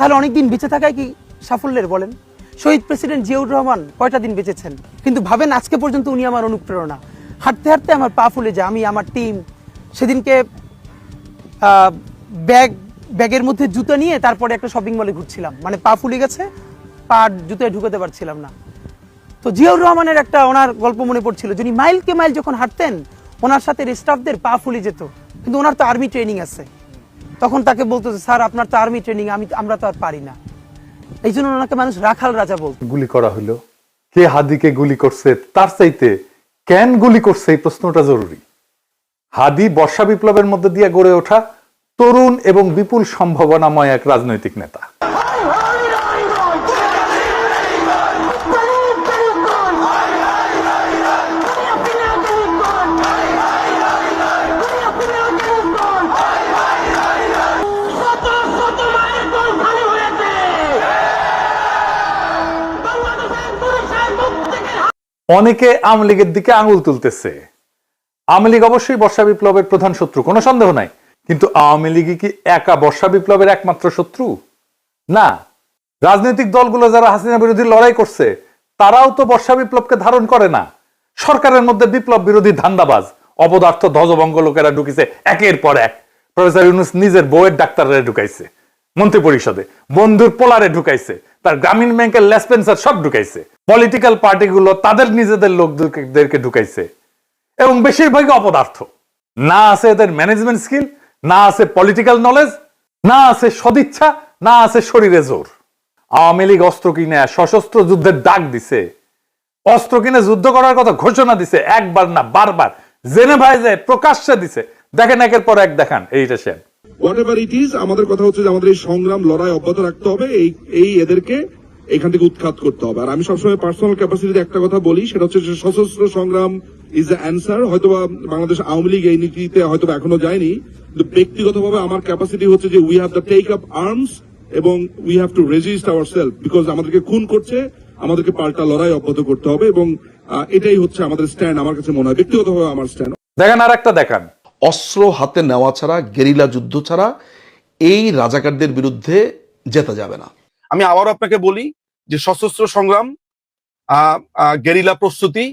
তাহলে অনেকদিন বেঁচে থাকায় কি সাফল্যের বলেন? শহীদ প্রেসিডেন্ট জিয়াউর রহমান কয়টা দিন বেঁচেছেন? কিন্তু ভাবেন আজকে পর্যন্ত উনি আমার অনুপ্রেরণা। হাঁটতে হাঁটতে আমার পা ফুলে যায়, আমি, আমার টিম সেদিনকে ব্যাগ ব্যাগের মধ্যে জুতো নিয়ে তারপরে একটা শপিং মলে ঘুরছিলাম। মানে পা ফুলে গেছে, পা জুতোয় ঢুকাতে পারছিলাম না। তো জিয়াউর রহমানের একটা ওনার গল্প মনে পড়ছিল, যিনি মাইলকে মাইল যখন হাঁটতেন, ওনার সাথে স্টাফদের পা ফুলে যেত। কিন্তু ওনার তো আর্মি ট্রেনিং আছে। তখন তাকে বলতো স্যার, আপনার তো আর্মি ট্রেনিং আমি আমরা তো আর পারি না। এই জন্য ওনাকে মানুষ রাখাল রাজা বলতো। গুলি করা হলো। কে হাদিকে গুলি করছে, তার চাইতে কেন গুলি করছে এই প্রশ্নটা জরুরি। হাদি বর্ষা বিপ্লবের মধ্যে দিয়ে গড়ে ওঠা তরুণ এবং বিপুল সম্ভাবনাময় এক রাজনৈতিক নেতা। অনেকে আওয়ামী লীগের দিকে আঙুল তুলতেছে। আওয়ামী লীগ অবশ্যই বর্ষা বিপ্লবের প্রধান শত্রু, কোনো সন্দেহ নাই। কিন্তু আওয়ামী লীগই কি একা বর্ষা বিপ্লবের একমাত্র শত্রু? না। রাজনৈতিক দলগুলো যারা হাসিনা বিরোধী লড়াই করছে, তারাও তো বর্ষা বিপ্লবকে ধারণ করে না। সরকারের মধ্যে বিপ্লব বিরোধী ধান্দাবাজ, অপদার্থ, ধ্বজভঙ্গ লোকেরা ঢুকিছে একের পর এক। প্রফেসর ইউনুস নিজের বউয়ের ডাক্তাররা ঢুকাইছে। মন্ত্রী পরিষদে বন্ধুর পোলারে ঢুকাইছে। তার গ্রামীণ ব্যাংকের লেসপেন্সার সব ঢুকাইছে। পলিটিক্যাল পার্টিগুলো তাদের নিজেদের লোকদেরকে ঢুকাইছে। এবং বেশিরভাগই অপদার্থ। না আছে এদের ম্যানেজমেন্ট স্কিল না আছে পলিটিক্যাল নলেজ না আছে সদিচ্ছা, না আছে শরীরে জোর। আওয়ামী লীগ অস্ত্র কিনে, সশস্ত্র যুদ্ধের ডাক দিছে। অস্ত্র কিনে যুদ্ধ করার কথা ঘোষণা দিছে একবার না বারবার। জেনে ভাই যে প্রকাশ্যে দিছে। দেখেন একের পর এক দেখান, এইটা সে হোয়াট এভার ইট ইজ আমাদের কথা হচ্ছে যে আমাদের এই সংগ্রাম, লড়াই অব্যাহত রাখতে হবে। এই এই এদেরকে এখান থেকে উৎখাত করতে হবে। আর আমি সবসময় পার্সোনাল ক্যাপাসিটিতে একটা কথা বলি, সেটা হচ্ছে সশস্ত্র সংগ্রাম ইজ দ্য অ্যান্সার হয়তোবা বাংলাদেশ আওয়ামী লীগ এই নীতিতে হয়তো এখনও যায়নি, কিন্তু ব্যক্তিগতভাবে আমার ক্যাপাসিটি হচ্ছে যে we have the take up arms এবং we have to resist our self because আমাদেরকে খুন করছে, আমাদেরকে পাল্টা লড়াই অব্যাহত করতে হবে এবং এটাই হচ্ছে আমাদের স্ট্যান্ড আমার কাছে মনে হয়। ব্যক্তিগতভাবে আমার স্ট্যান্ড দেখেন আর একটা দেখান। অস্ত্র হাতে নেওয়া ছাড়া, গেরিলা যুদ্ধ ছাড়া এই রাজাকারদের বিরুদ্ধে জেতা যাবে না। আমি আবারও আপনাকে বলি যে সশস্ত্র সংগ্রাম গেরিলা প্রস্তুতি,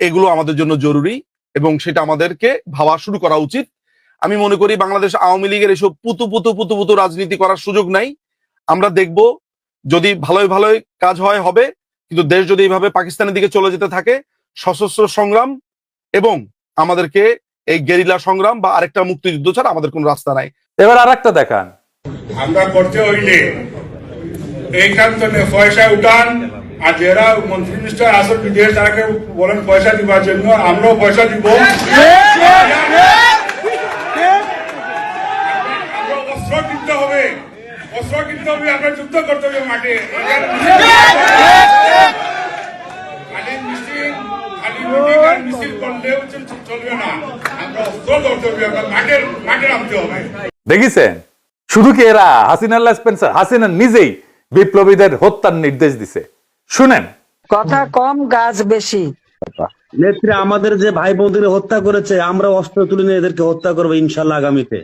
এগুলো আমাদের জন্য জরুরি এবং সেটা আমাদেরকে ভাবা শুরু করা উচিত। আমি মনে করি বাংলাদেশ আওয়ামী লীগের এসব পুতু পুতু পুতু পুতু রাজনীতি করার সুযোগ নাই। আমরা দেখব যদি ভালোই ভালোই কাজ হয়, হবে। কিন্তু দেশ যদি এইভাবে পাকিস্তানের দিকে চলে যেতে থাকে, সশস্ত্র সংগ্রাম এবং আমাদেরকে এই গেরিলা সংগ্রাম বা আরেকটা মুক্তিযুদ্ধ ছাড়া আমাদের কোনো রাস্তা নাই। এবার আর একটা দেখান। আমরা করতে হইলে এইখানে পয়সা উঠান আর যারা মন্ত্রী মিনিস্টার আসল বিদেশ তারাকে বলেন পয়সা দিবার জন্য আমরাও পয়সা দিব। অস্ত্র কিনতে হবে। অস্ত্র কিনতে হবে আমরা যুদ্ধ করতে হবে মাঠে। খালি মিছিল খালি মিছিল করলেও চল- চলবে না। দেখেছেন শুধু কি এরা হাসিনা স্পেন্সার হাসিনা নিজেই বিপ্লবীদের হত্যার নির্দেশ দিছে। শুনেন। কথা কম গাছ বেশি। নেত্রী আমাদের যে ভাই বোনদের হত্যা করেছে আমরা অস্ত্র তুলে নিয়ে এদেরকে হত্যা করব ইনশাল্লাহ আগামীতে।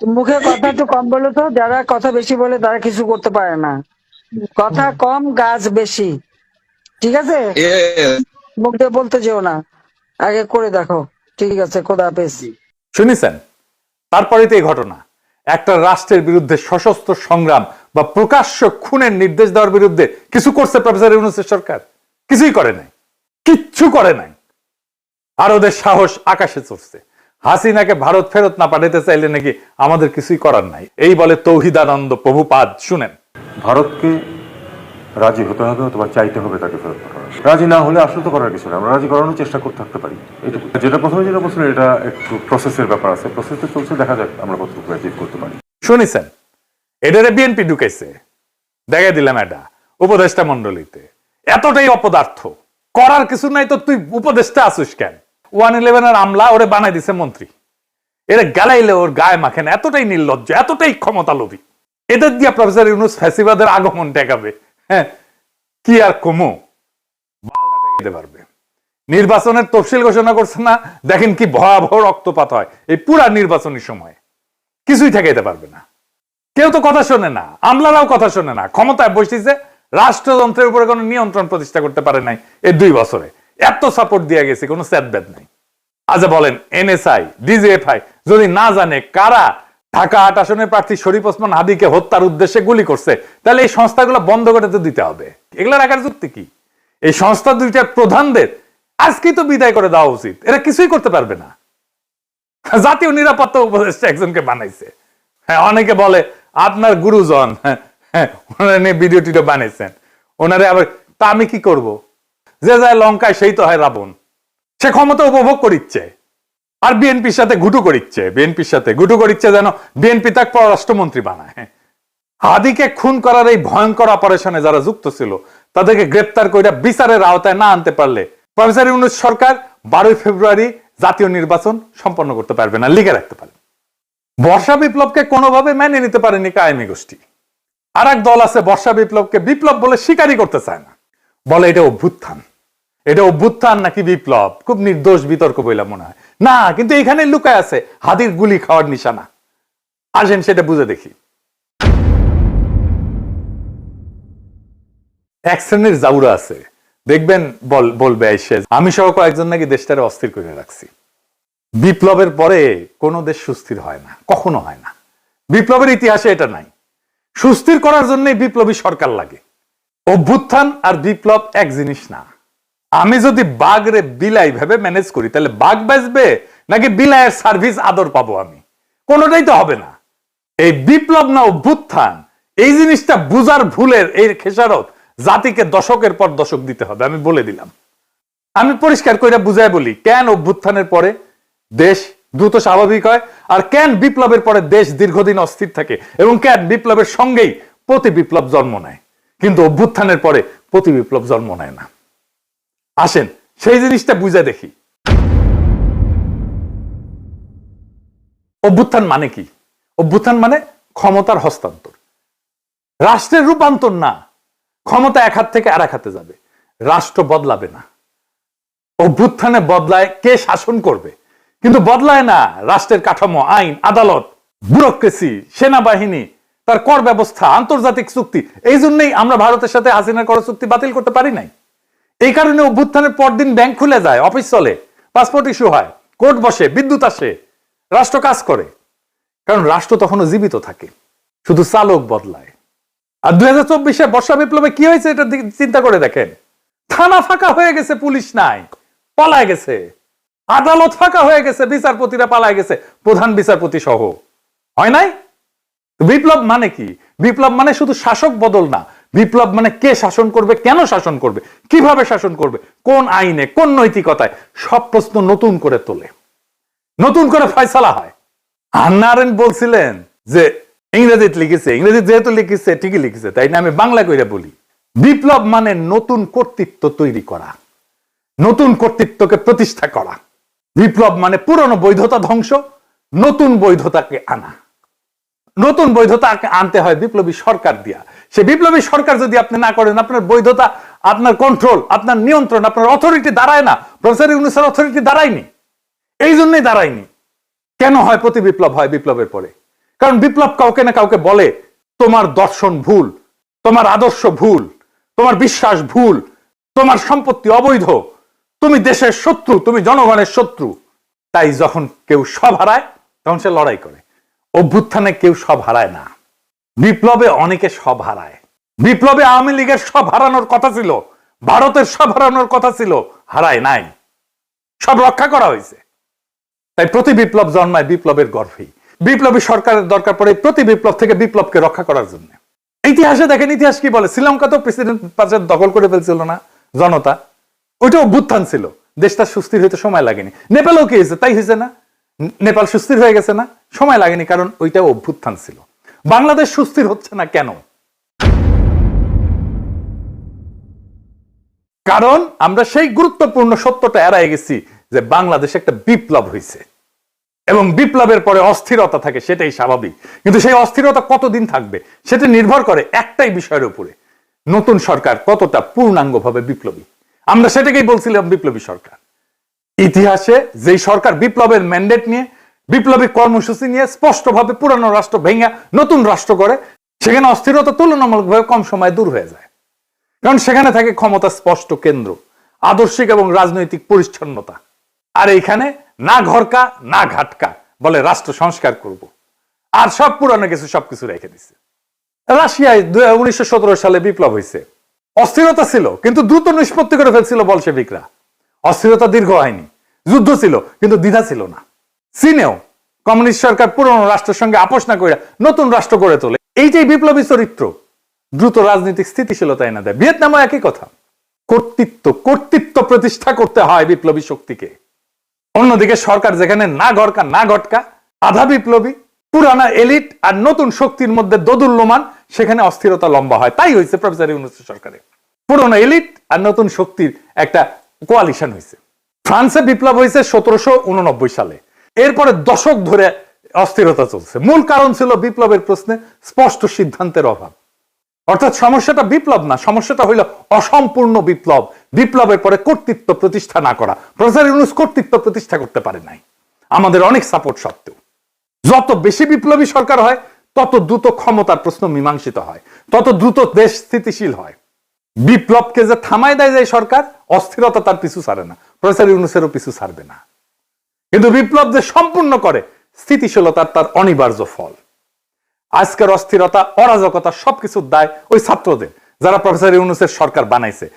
মুখে কথা একটু কম বলো তো যারা কথা বেশি বলে তারা কিছু করতে পারে না। কথা কম গাছ বেশি। ঠিক আছে? মুখ দিয়ে বলতে যেও না। আগে করে দেখো। ঠিক আছে খোদা হাফেজ। শুনেছেন? তারপরে তো এই ঘটনা। একটা রাষ্ট্রের বিরুদ্ধে সশস্ত্র সংগ্রাম বা প্রকাশ্য খুনের নির্দেশ দেওয়ার বিরুদ্ধে কিছু করছে প্রফেসর ইউনুসের সরকার। কিছুই করে নাই। কিচ্ছু করে নাই। আর ওদের সাহস আকাশে চড়ছে। হাসিনাকে ভারত ফেরত না পাঠাতে চাইলে নাকি আমাদের কিছুই করার নাই। এই বলে তৌহিদানন্দ প্রভুপাদ। শুনেন। ভারতকে রাজি হতে হবে অথবা চাইতে হবে তাকে ফেরত পাঠানো রাজি না হলে আসলে তো করার কিছু না আমরা রাজি করানোর চেষ্টা করতে থাকতে পারি। যেটা প্রথমে যেটা বলছিলেন এটা একটু প্রসেসের ব্যাপার আছে। প্রসেস তো চলছে, দেখা যাক আমরা কতটুকু অ্যাচিভ করতে পারি। শুনেছেন এটারে বিএনপি ঢুকাইছে দেখে দিলাম এটা, উপদেষ্টা মন্ডলীতে এতটাই অপদার্থ। করার কিছু নাই তো তুই উপদেষ্টা আসিস কেন? ওয়ান ইলেভেনের আমলা ওরে বানাই দিছে মন্ত্রী। এরা গালাইলে ওর গায়ে মাখেন, এতটাই নির্লজ্জ, এতটাই ক্ষমতা লোভী এদের দিয়ে প্রফেসর ইউনুস ফ্যাসিবাদের আগমন টেকাবে হ্যাঁ কি আর কমো? ঠেকাইতে পারবে। নির্বাচনের তফসিল ঘোষণা করছে না, দেখেন কি ভয়াবহ রক্তপাত হয়। এই পুরা নির্বাচনী সময় কিছুই ঠেকাইতে পারবে না। কেউ তো কথা শোনে না, আমলারাও কথা শোনে না। ক্ষমতায় বসেছে, রাষ্ট্রযন্ত্রের উপরে কোনো নিয়ন্ত্রণ প্রতিষ্ঠা করতে পারে নাই এই দুই বছরে। এত সাপোর্ট দিয়ে গেছে, কোনো স্যাদব্যাদ নাই। আচ্ছা বলেন এনএসআই ডিজিএফআই যদি না জানে কারা ঢাকা আট আসনের প্রার্থী শরীফ ওসমান হাদিকে হত্যার উদ্দেশ্যে গুলি করছে, তাহলে এই সংস্থাগুলো বন্ধ করে তো দিতে হবে। এগুলো রাখার যুক্তি কি? এই সংস্থা দুইটার প্রধানদের আজকেই তো বিদায় করে দেওয়া উচিত। এরা কিছুই করতে পারবে না। জাতীয় নিরাপত্তা উপদেষ্টা একজনকে বানাইছে। হ্যাঁ অনেকে বলে আপনার গুরুজন হ্যাঁ, হ্যাঁ, ওনারা ভিডিও টিডিও বানাইছেন। ওনারে আবার তা আমি কি করব? যে যায় লঙ্কায় সেই তো হয় রাবণ। সে ক্ষমতা উপভোগ করিচ্ছে। আর বিএনপির সাথে ঘুটু করিচ্ছে। বিএনপির সাথে ঘুটু করিচ্ছে যেন বিএনপি তাকে পররাষ্ট্রমন্ত্রী বানায়। হ্যাঁ। হাদিকে খুন করার এই ভয়ঙ্কর অপারেশনে যারা যুক্ত ছিল তাদেরকে গ্রেপ্তার করে বিচারের আওতায় না আনতে পারলে প্রফেসর ইউনুস সরকার বারোই ফেব্রুয়ারি জাতীয় নির্বাচন সম্পন্ন করতে পারবে না, লিখে রাখতে পারবে বর্ষা বিপ্লবকে কোনোভাবে মেনে নিতে পারেনি কায়েমি গোষ্ঠী। আর এক দল আছে বর্ষা বিপ্লবকে বিপ্লব বলে স্বীকারই করতে চায় না। বলে এটা অভ্যুত্থান। এটা অভ্যুত্থান নাকি বিপ্লব? খুব নির্দোষ বিতর্ক বইলা মনে হয়। না, কিন্তু এখানে লুকায় আছে হাতির গুলি খাওয়ার নিশানা। আসেন সেটা বুঝে দেখি। এক শ্রেণির জাউরা আছে। দেখবেন বল, বলবে এসে আমি সহ কয়েকজন নাকি দেশটারে অস্থির করে রাখছি। বিপ্লবের পরে কোনো দেশ সুস্থির হয় না, কখনো হয় না। বিপ্লবের ইতিহাসে এটা নাই। সুস্থির করার জন্য বিপ্লবী সরকার লাগে। অভ্যুত্থান আর বিপ্লব এক জিনিস না। আমি যদি বাঘরে বিলাই ভেবে ম্যানেজ করি, তাহলে বাঘ বাঁচবে নাকি বিলায়ের সার্ভিস আদর পাবো আমি? কোনোটাই তো হবে না। এই বিপ্লব না অভ্যুত্থান, এই জিনিসটা বুজার ভুলের এই খেসারত জাতিকে দশকের পর দশক দিতে হবে, আমি বলে দিলাম। আমি পরিষ্কার করে বুঝাই বলি, কেন অভ্যুত্থানের পরে দেশ দ্রুত স্বাভাবিক হয় আর কেন বিপ্লবের পরে দেশ দীর্ঘদিন অস্থির থাকে এবং কেন বিপ্লবের সঙ্গেই প্রতি বিপ্লব জন্ম নেয়? কিন্তু অভ্যুত্থানের পরে প্রতি বিপ্লব জন্ম নেয় না। আসেন, সেই জিনিসটা বুঝে দেখি। অভ্যুত্থান মানে কি? অভ্যুত্থান মানে ক্ষমতার হস্তান্তর। রাষ্ট্রের রূপান্তর না ক্ষমতা এক হাত থেকে আর এক হাতে যাবে। রাষ্ট্র বদলাবে না। অভ্যুত্থানে বদলায় কে শাসন করবে? কিন্তু বদলায় না রাষ্ট্রের কাঠামো, আইন, আদালত, ব্যুরোক্রেসি, সেনাবাহিনী, তার কর ব্যবস্থা, আন্তর্জাতিক চুক্তি। এই জন্যই আমরা ভারতের সাথে হাসিনার কর চুক্তি বাতিল করতে পারি নাই। এই কারণে অভ্যুত্থানের পরদিন ব্যাংক খুলে যায়, অফিস চলে, পাসপোর্ট ইস্যু হয়, কোর্ট বসে, বিদ্যুৎ আসে, রাষ্ট্র কাজ করে। কারণ রাষ্ট্র তখনও জীবিত থাকে। শুধু চালক বদলায়। আর দুই হাজার চব্বিশে বর্ষা বিপ্লবে কি হয়েছে এটা চিন্তা করে দেখেন। থানা ফাঁকা হয়ে গেছে, পুলিশ নাই, পলায় গেছে। আদালত ফাঁকা হয়ে গেছে, বিচারপতিরা পালায় গেছে, প্রধান বিচারপতি সহ। হয় নাই? বিপ্লব মানে কি? বিপ্লব মানে শুধু শাসক বদল না। বিপ্লব মানে কে শাসন করবে, কেন শাসন করবে, কীভাবে শাসন করবে, কোন আইনে, কোন নৈতিকতায়, সব প্রশ্ন নতুন করে তোলে। নতুন করে ফয়সালা হয়। হান্না আরেন বলছিলেন যে ইংরেজিতে লিখেছে ইংরেজি যেহেতু লিখেছে, ঠিকই লিখেছে, তাই না আমি বাংলা কইরা বলি। বিপ্লব মানে নতুন কর্তৃত্ব তৈরি করা, নতুন কর্তৃত্বকে প্রতিষ্ঠা করা। বিপ্লব মানে পুরনো বৈধতা ধ্বংস, নতুন বৈধতাকে আনা। নতুন বৈধতা আনতে হয় বিপ্লবী সরকার দিয়া। সে বিপ্লবী সরকার যদি আপনি না করেন, আপনার বৈধতা, আপনার কন্ট্রোল আপনার নিয়ন্ত্রণ, আপনার অথরিটি দাঁড়ায় না। প্রফেসর ইউনুসের অথরিটি দাঁড়ায়নি। এই জন্যই দাঁড়ায়নি। কেন হয় প্রতি বিপ্লব হয় বিপ্লবের পরে? কারণ বিপ্লব কাউকে না কাউকে বলে, তোমার দর্শন ভুল, তোমার আদর্শ ভুল, তোমার বিশ্বাস ভুল, তোমার সম্পত্তি অবৈধ, তুমি দেশের শত্রু, তুমি জনগণের শত্রু। তাই যখন কেউ সব হারায়, তখন সে লড়াই করে। অভ্যুত্থানে কেউ সব হারায় না। বিপ্লবে অনেকে সব হারায়। বিপ্লবে আওয়ামী লীগের সব হারানোর কথা ছিল, ভারতের সব হারানোর কথা ছিল, হারায় নাই। সব রক্ষা করা হয়েছে। তাই প্রতি বিপ্লব জন্মায় বিপ্লবের গর্ভেই। বিপ্লবী সরকারের দরকার পড়ে প্রতি বিপ্লব থেকে বিপ্লবকে রক্ষা করার জন্য। ইতিহাসে দেখেন, ইতিহাস কি বলে? শ্রীলঙ্কা তো প্রেসিডেন্ট পাশের দখল করে ফেলছিল না, জনতা। ওইটা অভ্যুত্থান ছিল। দেশটা সুস্থির হইতে সময় লাগেনি। নেপালও কি হয়েছে? তাই হয়েছে না? নেপাল সুস্থির হয়ে গেছে না? সময় লাগেনি, কারণ ওইটা অভ্যুত্থান ছিল। বাংলাদেশ সুস্থির হচ্ছে না কেন? কারণ আমরা সেই গুরুত্বপূর্ণ সত্যটা এড়াই গেছি যে বাংলাদেশে একটা বিপ্লব হয়েছে এবং বিপ্লবের পরে অস্থিরতা থাকে, সেটাই স্বাভাবিক। কিন্তু সেই অস্থিরতা কতদিন থাকবে, সেটা নির্ভর করে একটাই বিষয়ের উপরে। নতুন সরকার কতটা পূর্ণাঙ্গভাবে বিপ্লবী? আমরা সেটাকেই বলছিলাম বিপ্লবী সরকার। ইতিহাসে যেই সরকার বিপ্লবের ম্যান্ডেট নিয়ে, বিপ্লবী কর্মসূচি নিয়ে স্পষ্টভাবে পুরানো রাষ্ট্র ভেঙে নতুন রাষ্ট্র করে সেখানে অস্থিরতা তুলনামূলকভাবে কম সময়ে দূর হয়ে যায়। কারণ সেখানে থাকে ক্ষমতা স্পষ্ট কেন্দ্র, আদর্শিক এবং রাজনৈতিক পরিচ্ছন্নতা। আর এইখানে না ঘরকা, না ঘাটকা, বলে রাষ্ট্র সংস্কার করব। আর সব পুরানো কিছু সবকিছু রেখে দিছে। রাশিয়ায় উনিশশো সালে বিপ্লব হয়েছে অস্থিরতা ছিল, কিন্তু দ্রুত নিষ্পত্তি করে ফেলছিল বলশেবিকরা অস্থিরতা দীর্ঘ হয়নি, যুদ্ধ ছিল, কিন্তু দ্বিধা ছিল না। চীনেও কমিউনিস্ট সরকার পুরনো রাষ্ট্রের সঙ্গে আপোষ না করে নতুন রাষ্ট্র গড়ে তোলে। এইটাই বিপ্লবী চরিত্র। দ্রুত রাজনৈতিক স্থিতিশীলতা এনে দেয়। ভিয়েতনামও একই কথা। কর্তৃত্ব কর্তৃত্ব প্রতিষ্ঠা করতে হয় বিপ্লবী শক্তিকে। অন্যদিকে সরকার যেখানে না গড়কা, না ঘটকা আধা বিপ্লবী, পুরানা এলিট আর নতুন শক্তির মধ্যে দোদুল্যমান, সেখানে অস্থিরতা লম্বা হয়। তাই হয়েছে প্রফেসর ইউনুস সরকারে। পুরনো এলিট আর নতুন শক্তির একটা কোয়ালিশন হয়েছে ফ্রান্সে বিপ্লব হয়েছে সতেরোশো উননব্বই সালে। এরপরে দশক ধরে অস্থিরতা চলছে। মূল কারণ ছিল বিপ্লবের প্রশ্নে স্পষ্ট সিদ্ধান্তের অভাব। অর্থাৎ সমস্যাটা বিপ্লব না, সমস্যাটা হইল অসম্পূর্ণ বিপ্লব। বিপ্লবের পরে কর্তৃত্ব প্রতিষ্ঠা না করা। প্রফেসর ইউনুস কর্তৃত্ব প্রতিষ্ঠা করতে পারে নাই। আমাদের অনেক সাপোর্ট সত্ত্বেও। যত বেশি বিপ্লবী সরকার হয়, তত দ্রুত ক্ষমতার প্রশ্ন মীমাংসিত হয়। তত দ্রুত দেশ স্থিতিশীল হয়। বিপ্লবকে যে থামায় দেয় যায় সরকার, অস্থিরতা তার পিছু ছাড়ে না। প্রফেসর ইউনুসেরও পিছু ছাড়বে না। কিন্তু বিপ্লব যে সম্পূর্ণ করে, স্থিতিশীলতার তার অনিবার্য ফল। আজকের অস্থিরতা, অরাজকতা সবকিছুর দায় ওই ছাত্রদের, যারা প্রফেসর ইউনুসের সরকার বানাইছে।